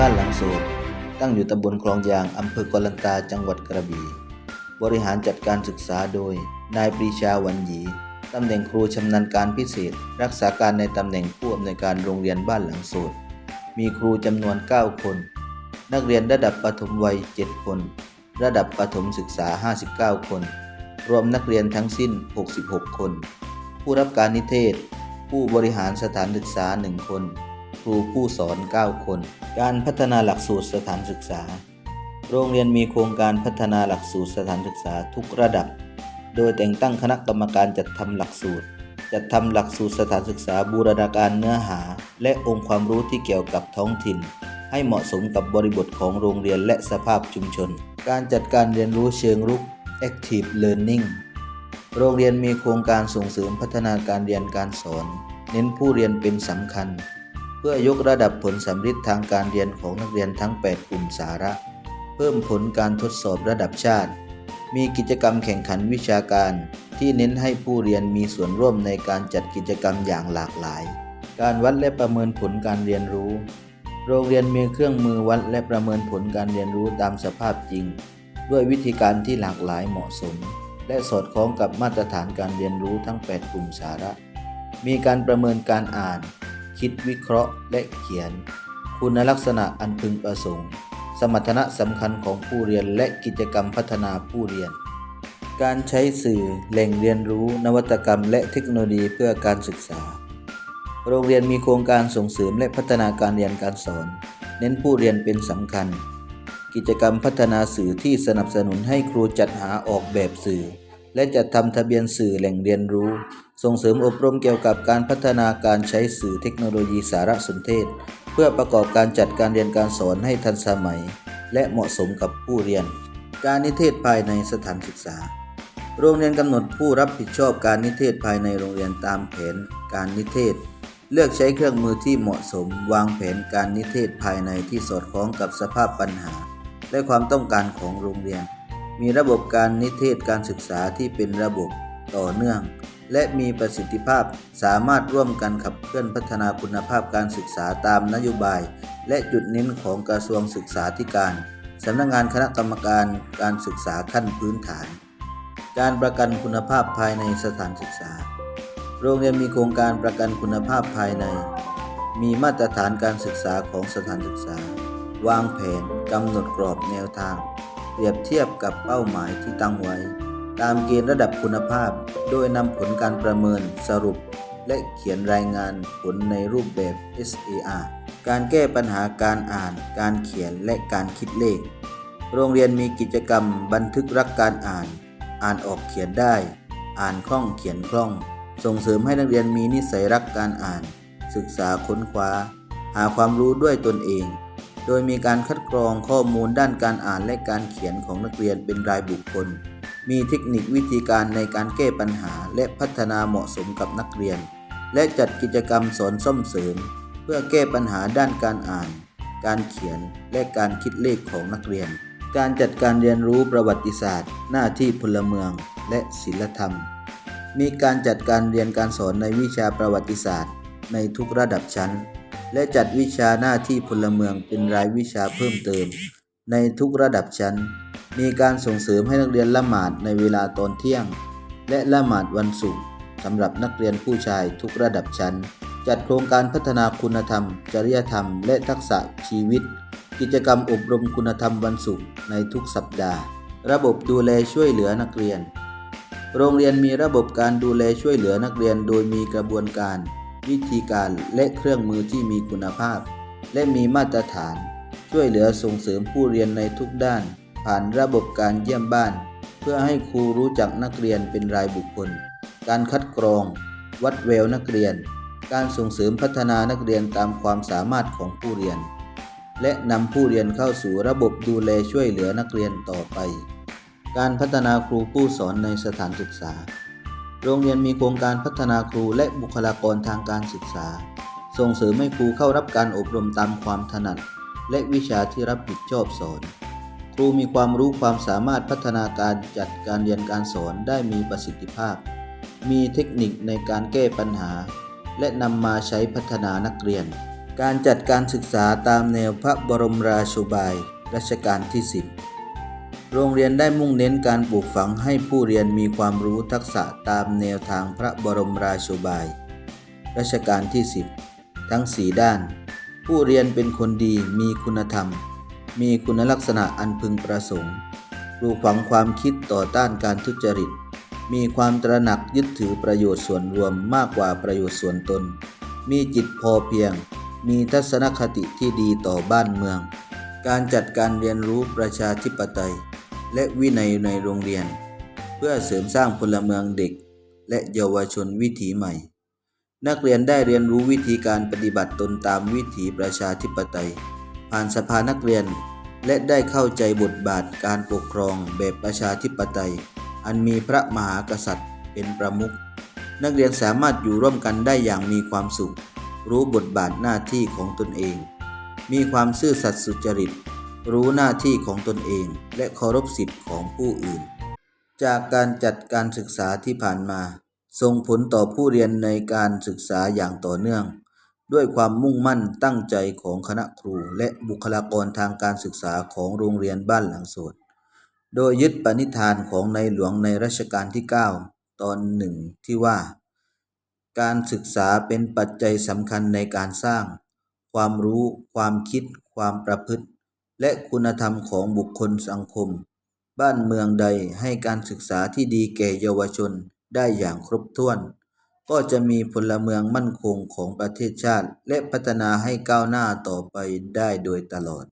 บ้านหลังโสดตั้งอยู่ตำบลคลองยางอำเภอกอลันตาจังหวัดกระบี่ บริหารจัดการศึกษาโดย นายปรีชาวันหยีตำแหน่งครูชำนาญการพิเศษ รักษาการในตำแหน่งผู้อำนวยการโรงเรียนบ้านหลังโสดมีครูจำนวน 9 คน นักเรียนระดับประถมวัย 7 คน ระดับประถมศึกษา 59 คน รวมนักเรียนทั้งสิ้น 66 คน ผู้รับการนิเทศ ผู้บริหารสถานศึกษา 1 คน รูผู้สอน 9 คน การพัฒนาหลักสูตรสถานศึกษา โรงเรียนมีโครงการพัฒนาหลักสูตรสถานศึกษาทุกระดับ โดยแต่งตั้งคณะกรรมการจัดทำหลักสูตร จัดทำหลักสูตรสถานศึกษาบูรณาการเนื้อหา และองค์ความรู้ที่เกี่ยวกับท้องถิ่น ให้เหมาะสมกับบริบทของโรงเรียนและสภาพชุมชน การจัดการเรียนรู้เชิงรุก Active Learning โรงเรียนมีโครงการส่งเสริมพัฒนาการเรียนการสอน เน้นผู้เรียนเป็นสำคัญ พื่อยกระดับผลสำฤทธิ์ทางการเรียนของนักเรียนทั้ง 8 กลุ่มสาระ เพิ่มผลการทดสอบระดับชาติ มีกิจกรรมแข่งขันวิชาการ ที่เน้นให้ผู้เรียนมีส่วนร่วมในการจัดกิจกรรมอย่างหลากหลาย การวัดและประเมินผลการเรียนรู้ โรงเรียนมีเครื่องมือวัดและประเมินผลการเรียนรู้ตามสภาพจริง ด้วยวิธีการที่หลากหลายเหมาะสม และสอดคล้องกับมาตรฐานการเรียนรู้ทั้ง 8 กลุ่มสาระ มีการประเมินการอ่าน คิดวิเคราะห์และเขียน คุณลักษณะอันพึงประสงค์ สมรรถนะสำคัญของผู้เรียนและกิจกรรมพัฒนาผู้เรียน การใช้สื่อแหล่งเรียนรู้นวัตกรรม และเทคโนโลยีเพื่อการศึกษา โรงเรียนมีโครงการส่งเสริมและพัฒนาการเรียนการสอน เน้นผู้เรียนเป็นสำคัญ กิจกรรมพัฒนาสื่อที่สนับสนุนให้ครูจัดหาออกแบบสื่อ และจัดทำทะเบียนสื่อแหล่งเรียนรู้ ส่งเสริมอบรมเกี่ยวกับการพัฒนาการใช้สื่อเทคโนโลยีสารสนเทศ เพื่อประกอบการจัดการเรียนการสอนให้ทันสมัย และเหมาะสมกับผู้เรียน การนิเทศภายในสถานศึกษา โรงเรียนกำหนดผู้รับผิดชอบการนิเทศภายในโรงเรียนตามแผนการนิเทศ เลือกใช้เครื่องมือที่เหมาะสม วางแผนการนิเทศภายในที่สอดคล้องกับสภาพปัญหา และความต้องการของโรงเรียน มีระบบการนิเทศการศึกษาที่เป็นระบบต่อเนื่อง และมีประสิทธิภาพสามารถร่วมกันขับเคลื่อนพัฒนาคุณภาพการศึกษาตามนโยบาย และจุดเน้นของกระทรวงศึกษาธิการสำนักงานคณะกรรมการการศึกษาขั้นพื้นฐาน การประกันคุณภาพภายในสถานศึกษา โรงเรียนมีโครงการประกันคุณภาพภายใน มีมาตรฐานการศึกษาของสถานศึกษา วางแผนกำหนดกรอบแนวทาง เปรียบเทียบกับเป้าหมายที่ตั้งไว้ ตามเกณฑ์ระดับคุณภาพ โดยนำผลการประเมินสรุป และเขียนรายงานผลในรูปแบบ SAR การแก้ปัญหาการอ่าน การเขียนและการคิดเลข โรงเรียนมีกิจกรรมบันทึกรักการอ่าน อ่านออกเขียนได้ อ่านคล่องเขียนคล่อง ส่งเสริมให้นักเรียนมีนิสัยรักการอ่าน ศึกษาค้นคว้า หาความรู้ด้วยตนเอง โดยมีการคัดกรองข้อมูลด้านการอ่านและการเขียนของนักเรียนเป็นรายบุคคล มีเทคนิควิธีการในการแก้ปัญหาและพัฒนาเหมาะสมกับนักเรียน และจัดกิจกรรมสอนซ่อมเสริม เพื่อแก้ปัญหาด้านการอ่าน การเขียนและการคิดเลขของนักเรียน การจัดการเรียนรู้ประวัติศาสตร์ หน้าที่พลเมือง และศิลธรรม มีการจัดการเรียนการสอนในวิชาประวัติศาสตร์ ในทุกระดับชั้น และจัดวิชาหน้าที่พลเมืองเป็นรายวิชาเพิ่มเติม ในทุกระดับชั้น มีการส่งเสริมให้นักเรียนละหมาดในเวลาตอนเที่ยง และละหมาดวันศุกร์สำหรับนักเรียนผู้ชายทุกระดับชั้น จัดโครงการพัฒนาคุณธรรม จริยธรรม และทักษะชีวิต กิจกรรมอบรมคุณธรรมวันศุกร์ในทุกสัปดาห์ ระบบดูแลช่วยเหลือนักเรียน โรงเรียนมีระบบการดูแลช่วยเหลือนักเรียนโดยมีกระบวนการ วิธีการและเครื่องมือที่มีคุณภาพ และมีมาตรฐาน ช่วยเหลือส่งเสริมผู้เรียนในทุกด้าน ผ่านระบบการเยี่ยมบ้าน เพื่อให้ครูรู้จักนักเรียนเป็นรายบุคคล การคัดกรอง วัดแววนักเรียน การส่งเสริมพัฒนานักเรียนตามความสามารถของผู้เรียน และนำผู้เรียนเข้าสู่ระบบดูแลช่วยเหลือนักเรียนต่อไป การพัฒนาครูผู้สอนในสถานศึกษา โรงเรียนมีโครงการพัฒนาครูและบุคลากรทางการศึกษา ส่งเสริมให้ครูเข้ารับการอบรมตามความถนัด และวิชาที่รับผิดชอบสอน ครูมีความรู้ความสามารถพัฒนาการจัดการเรียนการสอนได้มีประสิทธิภาพ มีเทคนิคในการแก้ปัญหา และนำมาใช้พัฒนานักเรียน การจัดการศึกษาตามแนวพระบรมราโชบายรัชกาลที่ 10 โรงเรียนได้มุ่งเน้นการปลูกฝังให้ผู้เรียนมีความรู้ทักษะตามแนวทางพระบรมราชบาย รัชกาลที่ 10 ทั้ง 4 ด้าน ผู้เรียนเป็นคนดีมีคุณธรรม มีคุณลักษณะอันพึงประสงค์ปลูกฝังความคิดต่อต้านการทุจริต มีความตระหนักยึดถือประโยชน์ส่วนรวมมากกว่าประโยชน์ส่วนตน มีจิตพอเพียง มีทัศนคติที่ดีต่อบ้านเมือง การจัดการเรียนรู้ประชาธิปไตย และวินัยในโรงเรียน เพื่อเสริมสร้างพลเมืองเด็ก และเยาวชนวิถีใหม่ นักเรียนได้เรียนรู้วิธีการปฏิบัติตนตามวิถีประชาธิปไตย ผ่านสภานักเรียน และได้เข้าใจบทบาทการปกครองแบบประชาธิปไตย อันมีพระมหากษัตริย์เป็นประมุขนักเรียนสามารถอยู่ร่วมกันได้อย่างมีความสุข รู้บทบาทหน้าที่ของตนเอง มีความซื่อสัตย์สุจริต รู้หน้าที่ของตนเอง และเคารพสิทธิของผู้อื่น จากการจัดการศึกษาที่ผ่านมา ส่งผลต่อผู้เรียนในการศึกษาอย่างต่อเนื่อง ด้วยความมุ่งมั่นตั้งใจของคณะครู และบุคลากรทางการศึกษาของโรงเรียนบ้านหลังสวนโดยยึดปณิธานของในหลวงในรัชกาลที่ 9 ตอนหนึ่งที่ว่า การศึกษาเป็นปัจจัยสำคัญในการสร้าง ความรู้ ความคิด ความประพฤติ และคุณธรรมของบุคคลสังคม บ้านเมืองใดให้การศึกษาที่ดีแก่เยาวชนได้อย่างครบถ้วน ก็จะมีพลเมืองมั่นคงของประเทศชาติ และพัฒนาให้ก้าวหน้าต่อไปได้โดยตลอด